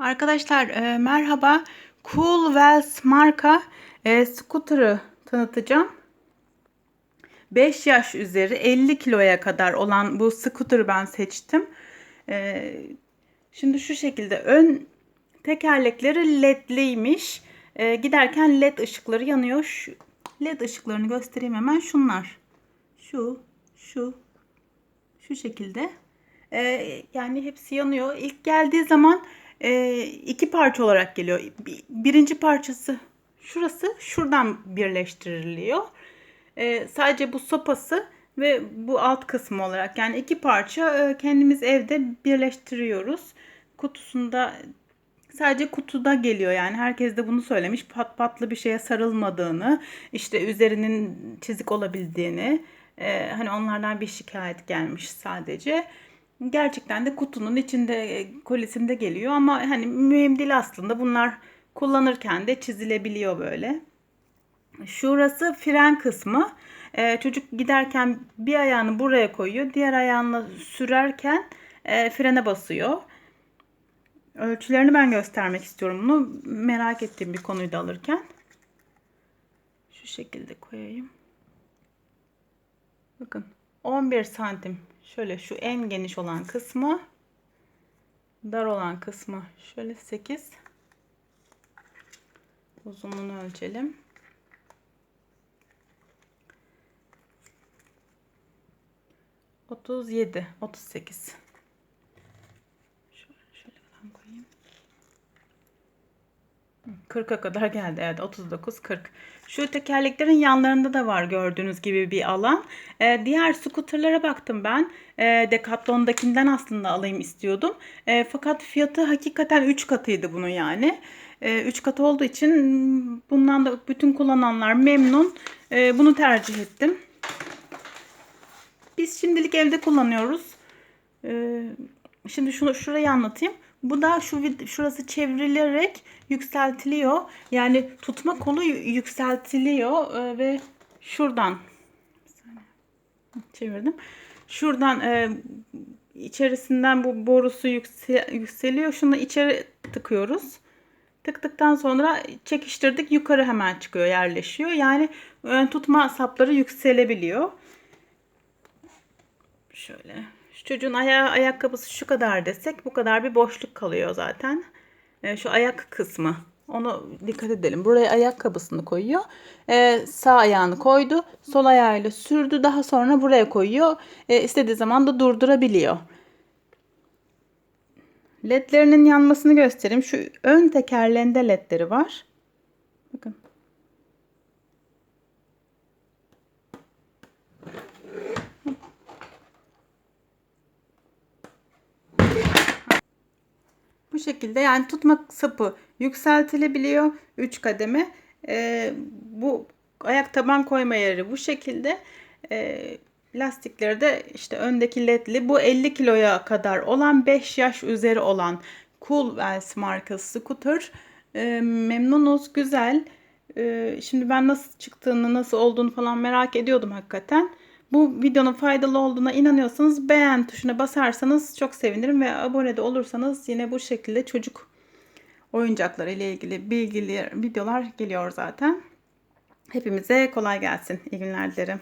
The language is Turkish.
Arkadaşlar e, merhaba. Cool Wells marka e, scooter'ı tanıtacağım. 5 yaş üzeri 50 kiloya kadar olan bu scooter'ı ben seçtim. E, şimdi şu şekilde ön tekerlekleri ledliymiş. E, giderken led ışıkları yanıyor. Şu, led ışıklarını göstereyim hemen. Şunlar. Şu, şu, şu şekilde. Ee, yani hepsi yanıyor. İlk geldiği zaman e, iki parça olarak geliyor. Bir- Birinci parçası şurası, şuradan birleştiriliyor. Ee, sadece bu sopası ve bu alt kısmı olarak yani iki parça e, kendimiz evde birleştiriyoruz. Kutusunda sadece kutuda geliyor yani herkes de bunu söylemiş pat patlı bir şeye sarılmadığını işte üzerinin çizik olabildiğini e, hani onlardan bir şikayet gelmiş sadece gerçekten de kutunun içinde e, kolisinde geliyor ama hani mühim değil aslında bunlar kullanırken de çizilebiliyor böyle. Şurası fren kısmı. Ee, çocuk giderken bir ayağını buraya koyuyor. Diğer ayağını sürerken e, frene basıyor. Ölçülerini ben göstermek istiyorum bunu. Merak ettiğim bir konuydu alırken. Şu şekilde koyayım. Bakın 11 santim. Şöyle şu en geniş olan kısmı. Dar olan kısmı şöyle 8. Uzunluğunu ölçelim. Otuz yedi, otuz sekiz. Şöyle, şöyle falan koyayım. 40'a kadar geldi. Evet 39 40. Şu tekerleklerin yanlarında da var gördüğünüz gibi bir alan. Ee, diğer scooterlara baktım ben. Ee, Decathlon'dakinden aslında alayım istiyordum. Ee, fakat fiyatı hakikaten 3 katıydı bunun yani. 3 katı olduğu için bundan da bütün kullananlar memnun. Ee, bunu tercih ettim. Biz şimdilik evde kullanıyoruz. Ee, şimdi şunu şurayı anlatayım. Bu da şu şurası çevrilerek yükseltiliyor. Yani tutma kolu yükseltiliyor ee, ve şuradan çevirdim. Şuradan e, içerisinden bu borusu yükse- yükseliyor. Şunu içeri tıkıyoruz. Tıktıktan sonra çekiştirdik yukarı hemen çıkıyor yerleşiyor. Yani ön tutma sapları yükselebiliyor. Şöyle. Şu çocuğun ayağı, ayakkabısı şu kadar desek bu kadar bir boşluk kalıyor zaten. Ee, şu ayak kısmı. Onu dikkat edelim. Buraya ayakkabısını koyuyor. Ee, sağ ayağını koydu. Sol ayağıyla sürdü. Daha sonra buraya koyuyor. Ee, istediği zaman da durdurabiliyor. Ledlerinin yanmasını göstereyim. Şu ön tekerleğinde ledleri var. Bakın. Şekilde yani tutma sapı yükseltilebiliyor 3 kademe. Ee, bu ayak taban koyma yeri bu şekilde. Ee, lastikleri de işte öndeki ledli. Bu 50 kiloya kadar olan 5 yaş üzeri olan Cool Wells markası scooter. Ee, memnunuz, güzel. Ee, şimdi ben nasıl çıktığını, nasıl olduğunu falan merak ediyordum hakikaten. Bu videonun faydalı olduğuna inanıyorsanız beğen tuşuna basarsanız çok sevinirim ve abone de olursanız yine bu şekilde çocuk oyuncakları ile ilgili bilgili videolar geliyor zaten. Hepimize kolay gelsin. İyi günler dilerim.